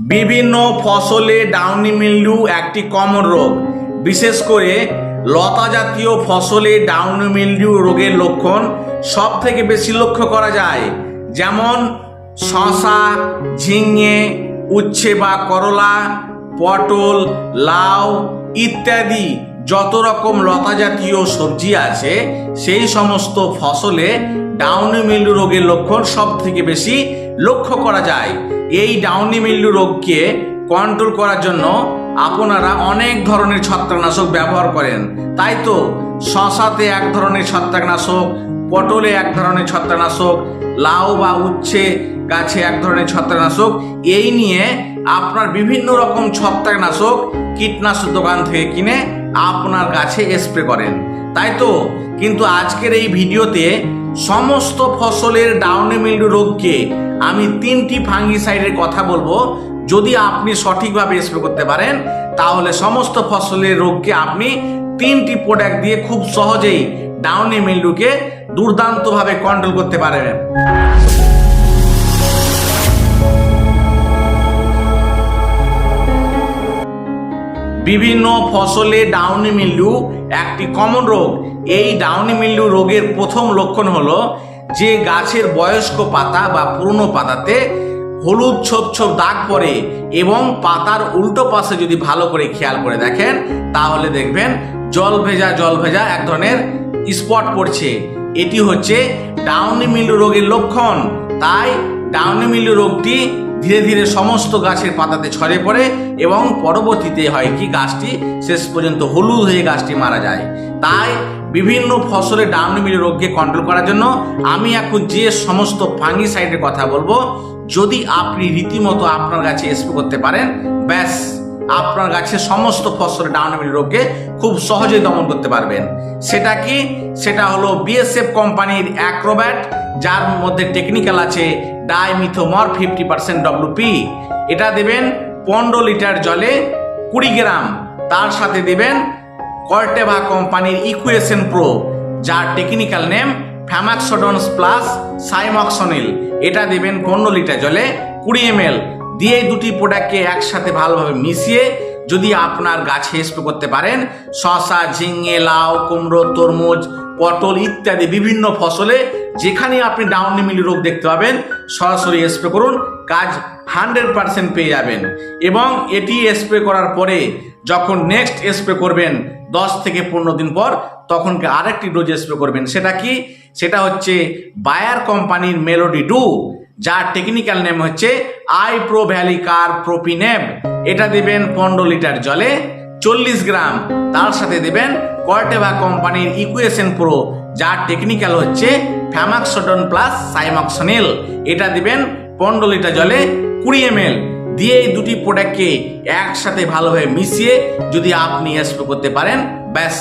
বিভিন্ন ফসলে Downey mildew একটি কমন রোগ। বিশেষ করে লতা জাতীয় ফসলে ডাউনি মিল্ডিউ রোগের লক্ষণ সব থেকে বেশি লক্ষ্য করা যায়। যেমন শশা, ঝিঙে, উচ্ছে বা করলা, পটল, লাউ ইত্যাদি যত রকম লতা জাতীয় সবজি আছে, সেই সমস্ত ফসলে ডাউনি মিল্ডু রোগের লক্ষণ সব থেকে বেশি লক্ষ্য করা যায়। এই ডাউনি মিল্ডু রোগকে কন্ট্রোল করার জন্য আপনারা অনেক ধরনের ছত্রাকনাশক ব্যবহার করেন। তাই তো, শশাতে এক ধরনের ছত্রাকনাশক, পটলে এক ধরনের ছত্রাকনাশক, লাউ বা উচ্ছে গাছে এক ধরনের ছত্রাকনাশক, এই নিয়ে আপনার বিভিন্ন রকম ছত্রাকনাশক কীটনাশক দোকান থেকে কিনে আপনার গাছে স্প্রে করেন। তাই তো, কিন্তু আজকের এই ভিডিওতে সমস্ত ফসলের ডাউনে মিল্ডু রোগকে আমি তিনটি ফাঙ্গিসাইডের কথা বলব। যদি আপনি সঠিকভাবে স্প্রে করতে পারেন, তাহলে সমস্ত ফসলের রোগকে আপনি তিনটি প্রোডাক্ট দিয়ে খুব সহজেই ডাউনে মিল্ডুকে দুর্দান্তভাবে কন্ট্রোল করতে পারবেন। বিভিন্ন ফসলে ডাউনি মিল্ডু একটি কমন রোগ। এই ডাউনি মিল্ডু রোগের প্রথম লক্ষণ হলো যে গাছের বয়স্ক পাতা বা পুরনো পাতাতে হলুদ ছোপ ছোপ দাগ পড়ে এবং পাতার উল্টো পাশে যদি ভালো করে খেয়াল করে দেখেন, তাহলে দেখবেন জল ভেজা জল ভেজা এক ধরনের স্পট পড়ছে। এটি হচ্ছে ডাউনি মিল্ডু রোগের লক্ষণ। তাই ডাউনি মিল্ডু রোগটি ধীরে ধীরে সমস্ত গাছের পাতাতে ছড়ে পড়ে এবং পরবর্তীতে হয় কি গাছটি শেষ পর্যন্ত হলুদ হয়ে গাছটি মারা যায়। তাই বিভিন্ন ফসলের ডাউনিমিল রোগকে কন্ট্রোল করার জন্য আমি এখন যে সমস্ত ফাঙ্গিসাইডের কথা বলব, যদি আপনি রীতিমতো আপনার গাছে স্প্রে করতে পারেন, ব্যাস, আপনার গাছের সমস্ত ফসলের ডাউনিমিল রোগকে খুব সহজেই দমন করতে পারবেন। সেটা কি? সেটা হলো বিএসএফ কোম্পানির অ্যাক্রোব্যাট, যার মধ্যে টেকনিক্যাল আছে ডাইমিথোমর ফিফটি পার্সেন্ট ডব্লুপি। এটা দেবেন পনেরো লিটার জলে কুড়ি গ্রাম। তার সাথে দেবেন কর্টেভা কোম্পানির ইকুয়েশন প্রো, যার technical name famoxadone plus cymoxanil. এটা দেবেন পনেরো লিটার জলে কুড়ি এম দিয়ে দুটি প্রোডাক্টকে একসাথে ভালোভাবে মিশিয়ে যদি আপনার গাছে স্প্রে করতে পারেন শশা ঝিঙে, লাউ, কুমড়ো, তরমুজ, পটল ইত্যাদি বিভিন্ন ফসলে যেখানে আপনি ডাউন মিলি রোগ দেখতে পাবেন, সরাসরি স্প্রে করুন, কাজ হান্ড্রেড পার্সেন্ট পেয়ে যাবেন। এবং এটি স্প্রে করার পরে যখন নেক্সট স্প্রে করবেন, দশ থেকে পনেরো দিন পর, তখন আরেকটি ডোজ স্প্রে করবেন। সেটা কি? সেটা হচ্ছে বায়ার কোম্পানির মেলোডি টু যার টেকনিক্যাল নেম হচ্ছে iprovalicarb propineb এটা দেবেন পনেরো লিটার জলে, চল্লিশ গ্রাম। তার সাথে দেবেন কর্টেভা কোম্পানির ইকুয়েশন প্রো যার টেকনিক্যাল হচ্ছে ফ্যামাক্সোডন প্লাস সাইমক্সনিল। এটা দিবেন পনেরো লিটার জলে কুড়ি এম দিয়ে এই দুটি প্রোডাক্টকে একসাথে ভালোভাবে মিশিয়ে যদি আপনি স্প্রে করতে পারেন, ব্যাস।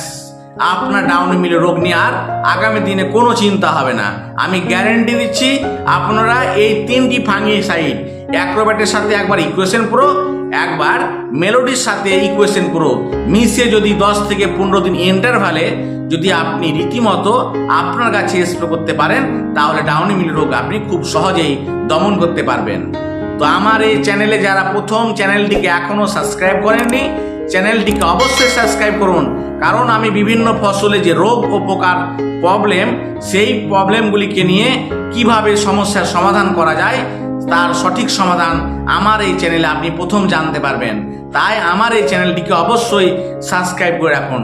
আপনার ডাউন মিলে রোগ নিয়ে আর আগামী দিনে কোনো চিন্তা হবে না। আমি গ্যারেন্টি দিচ্ছি আপনারা এই তিনটি ফাঙ্গি সাইড অ্যাক্রোব্যাটের সাথে একবার ইকুয়েশন প্রো, একবার মেলোডির সাথে ইকুয়েশন প্রো। মিশিয়ে যদি দশ থেকে পনেরো দিন ইন্টারভালে যদি আপনি রীতিমতো আপনার কাছে স্প্রে করতে পারেন, তাহলে ডাউনি মিল রোগ আপনি খুব সহজেই দমন করতে পারবেন। তো আমার এই চ্যানেলে যারা প্রথম চ্যানেলটিকে এখনও সাবস্ক্রাইব করেননি চ্যানেলটিকে অবশ্যই সাবস্ক্রাইব করুন। কারণ আমি বিভিন্ন ফসলে যে রোগ ও পোকার প্রবলেম সেই প্রবলেমগুলিকে নিয়ে কীভাবে সমস্যার সমাধান করা যায়, তার সঠিক সমাধান আমার এই চ্যানেলে আপনি প্রথম জানতে পারবেন। তাই আমার এই চ্যানেলটিকে অবশ্যই সাবস্ক্রাইব করে রাখুন।